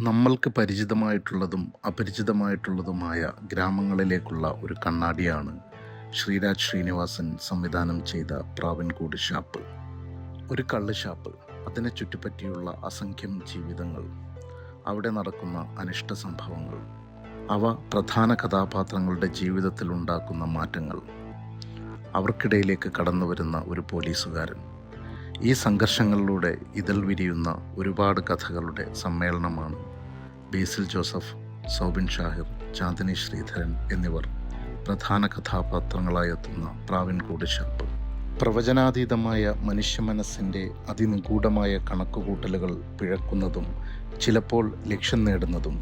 നമ്മൾക്ക് പരിചിതമായിട്ടുള്ളതും അപരിചിതമായിട്ടുള്ളതുമായ ഗ്രാമങ്ങളിലേക്കുള്ള ഒരു കണ്ണാടിയാണ് ശ്രീരാജ് ശ്രീനിവാസൻ സംവിധാനം ചെയ്ത പ്രാവൻകൂട് ഷാപ്പ്. ഒരു കള്ള് ഷാപ്പ്. അതിനെ ചുറ്റിപ്പറ്റിയുള്ള അസംഖ്യം ജീവിതങ്ങൾ. അവിടെ നടക്കുന്ന അനിഷ്ട സംഭവങ്ങൾ. അവ പ്രധാന കഥാപാത്രങ്ങളുടെ ജീവിതത്തിൽ ഉണ്ടാക്കുന്ന മാറ്റങ്ങൾ. അവർക്കിടയിലേക്ക് കടന്നു വരുന്ന ഒരു പോലീസുകാരൻ. ഈ സംഘർഷങ്ങളിലൂടെ ഇതൾ വിരിയുന്ന ഒരുപാട് കഥകളുടെ സമ്മേളനമാണ് ബേസിൽ ജോസഫ് സൗബിൻ ഷാഹിർ ചാന്ദിനി ശ്രീധരൻ എന്നിവർ പ്രധാന കഥാപാത്രങ്ങളായി എത്തുന്ന പ്രാവിൻ കൂടിശാപ്പ് പ്രവചനാതീതമായ മനുഷ്യ മനസ്സിന്റെ അതിനിഗൂഢമായ കണക്കുകൂട്ടലുകൾ പിഴക്കുന്നതും ചിലപ്പോൾ ലക്ഷ്യം നേടുന്നതും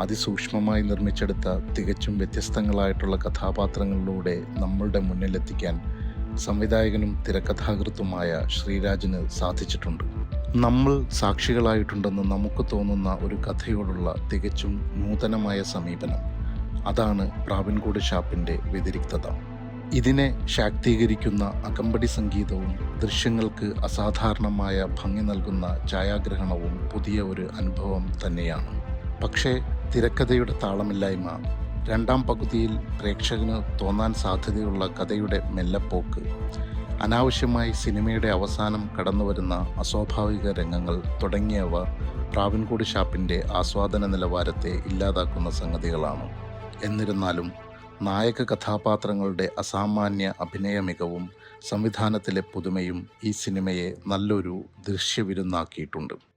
അതിസൂക്ഷ്മമായി നിർമ്മിച്ചെടുത്ത തികച്ചും വ്യത്യസ്തങ്ങളായിട്ടുള്ള കഥാപാത്രങ്ങളിലൂടെ നമ്മളുടെ മുന്നിലെത്തിക്കാൻ സംവിധായകനും തിരക്കഥാകൃത്തുമായ ശ്രീരാജിന് സാധിച്ചിട്ടുണ്ട്. നമ്മൾ സാക്ഷികളായിട്ടുണ്ടെന്ന് നമുക്ക് തോന്നുന്ന ഒരു കഥയോടുള്ള തികച്ചും നൂതനമായ സമീപനം. അതാണ് പ്രാവിൻകൂട് ഷാപ്പിന്റെ വ്യതിരിക്തത. ഇതിനെ ശാക്തീകരിക്കുന്ന അകമ്പടി സംഗീതവും ദൃശ്യങ്ങൾക്ക് അസാധാരണമായ ഭംഗി നൽകുന്ന ഛായാഗ്രഹണവും പുതിയ ഒരു അനുഭവം തന്നെയാണ്. പക്ഷേ തിരക്കഥയുടെ താളമില്ലായ്മ രണ്ടാം പകുതിയിൽ പ്രേക്ഷകന് തോന്നാൻ സാധ്യതയുള്ള കഥയുടെ മെല്ലപ്പോക്ക് അനാവശ്യമായി സിനിമയുടെ അവസാനം കടന്നുവരുന്ന അസ്വാഭാവിക രംഗങ്ങൾ തുടങ്ങിയവ പ്രാവിൻകൂട് ഷാപ്പിന്റെ ആസ്വാദന നിലവാരത്തെ ഇല്ലാതാക്കുന്ന സംഗതികളാണ്. എന്നിരുന്നാലും നായക കഥാപാത്രങ്ങളുടെ അസാമാന്യ അഭിനയ മികവും സംവിധാനത്തിലെ പുതുമയും ഈ സിനിമയെ നല്ലൊരു ദൃശ്യവിരുന്നാക്കിയിട്ടുണ്ട്.